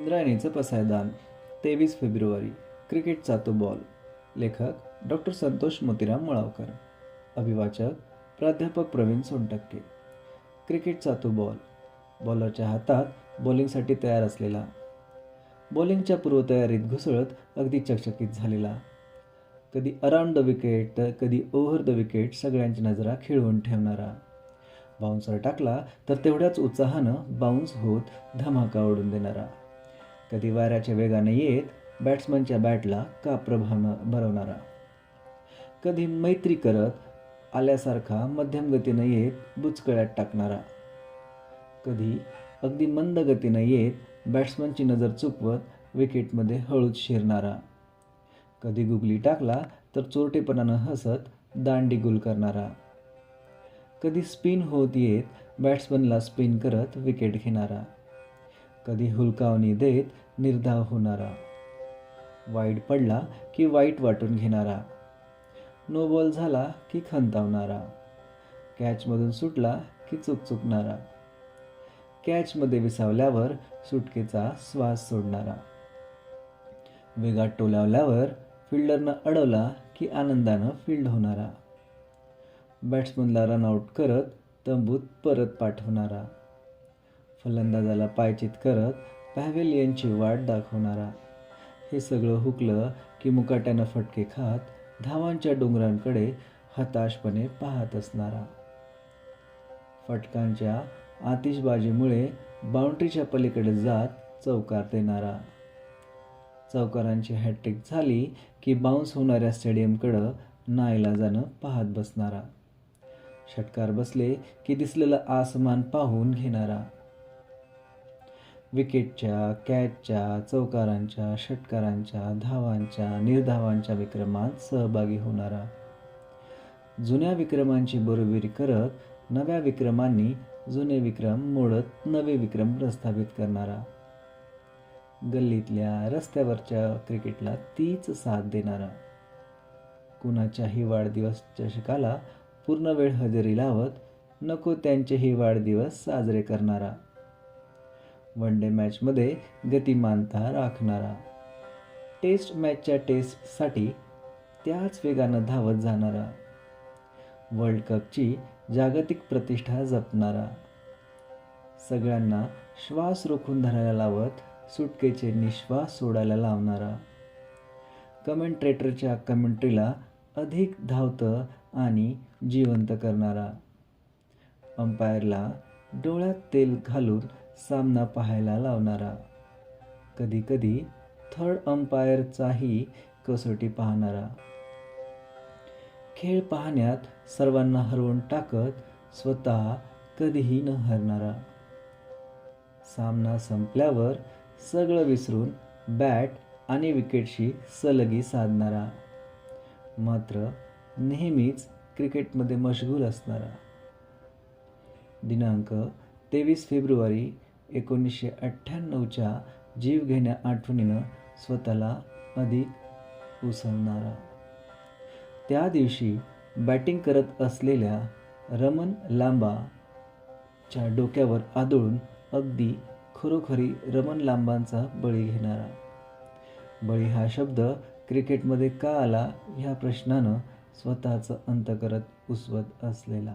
इंद्रायणीचं पसायदान तेवीस फेब्रुवारी क्रिकेटचा तो बॉल लेखक डॉक्टर संतोष मोतीराम मुळावकर. अभिवाचक प्राध्यापक प्रवीण सोनटक्के. क्रिकेटचा तो बॉल बॉलरच्या हातात बॉलिंगसाठी तयार असलेला. बॉलिंगच्या पूर्वतयारीत घुसळत अगदी चकचकीत झालेला. कधी अराउंड द विकेट तर कधी ओव्हर द विकेट सगळ्यांची नजरा खिळवून ठेवणारा. बाउन्सर टाकला तर तेवढ्याच उत्साहानं बाउन्स होत धमाका ओढून देणारा. कधी वाऱ्याच्या वेगाने येत बॅट्समनच्या बॅटला का प्रभावनं भरवणारा. कधी मैत्री करत आल्यासारखा मध्यम गतीनं येत बुचकळ्यात टाकणारा. कधी अगदी मंद गतीनं येत बॅट्समनची नजर चुकवत विकेटमध्ये हळूच शिरणारा. कधी गुगली टाकला तर चोरटेपणानं हसत दांडी गुल करणारा. कधी स्पिन होत येत बॅट्समनला स्पिन करत विकेट घेणारा. कधी हुलकावणी देत निर्धाव होणारा. वाईट पडला की वाईट वाटून घेणारा. नो बॉल झाला की खंतावणारा. कॅचमधून सुटला की चुकचुकणारा कॅचमध्ये विसावल्यावर सुटकेचा श्वास सोडणारा. वेगात टोलावल्यावर फिल्डरनं अडवला की आनंदानं फील्ड होणारा. बॅट्समनला रनआउट करत तंबूत परत पाठवणारा. फलंदाजाला पायचित करत पॅव्हेलियनची वाट दाखवणारा. हे सगळं हुकलं की मुकाट्यानं फटके खात धावांच्या डोंगरांकडे हताशपणे पाहत असणारा. फटकांच्या आतिषबाजीमुळे बाउंड्रीच्या पलीकडे जात चौकार देणारा. चौकारांची हॅट्रिक झाली की बाउन्स होणाऱ्या स्टेडियमकडं नाईलाजानं पाहत बसणारा. षटकार बसले की दिसलेलं आसमान पाहून घेणारा. विकेटच्या कॅचच्या चौकारांच्या षटकारांच्या धावांच्या निर्धावांच्या विक्रमात सहभागी होणारा. जुन्या विक्रमांची बरोबरी करत नव्या विक्रमांनी जुने विक्रम मोडत नवे विक्रम प्रस्थापित करणारा. गल्लीतल्या रस्त्यावरच्या क्रिकेटला तीच साथ देणारा. कुणाच्याही वाढदिवस चषकाला पूर्ण वेळ हजेरी लावत नको त्यांचेही वाढदिवस साजरे करणारा. वन डे मॅचमध्ये गतिमानता राखणारा. टेस्ट मॅचच्या टेस्टसाठी त्याच वेगानं धावत जाणारा. वर्ल्ड कपची जागतिक प्रतिष्ठा जपणारा. सगळ्यांना श्वास रोखून धरायला लावत सुटकेचे निश्वास सोडायला लावणारा. कमेंट्रेटरच्या कमेंट्रीला अधिक धावतं आणि जिवंत करणारा. अंपायरला डोळ्यात तेल घालून सामना पाहायला लावणारा. कधीकधी थर्ड अंपायरचाही कसोटी पाहणारा. खेळ पाहण्यात सर्वांना हरवून टाकत स्वतः कधीही न हरणारा. सामना संपल्यावर सगळं विसरून बॅट आणि विकेटशी सलगी साधणारा. मात्र नेहमीच क्रिकेटमध्ये मशगूल असणारा. दिनांक तेवीस फेब्रुवारी एकोणीसशे अठ्ठ्याण्णवच्या जीवघेण्या आठवणीनं स्वतःला अधिक उसळणारा. त्या दिवशी बॅटिंग करत असलेल्या रमन लांबाच्या डोक्यावर आदळून अगदी खरोखरी रमन लांबांचा बळी घेणारा. बळी हा शब्द क्रिकेटमध्ये का आला ह्या प्रश्नानं स्वतःचं अंत करत उसवत असलेला.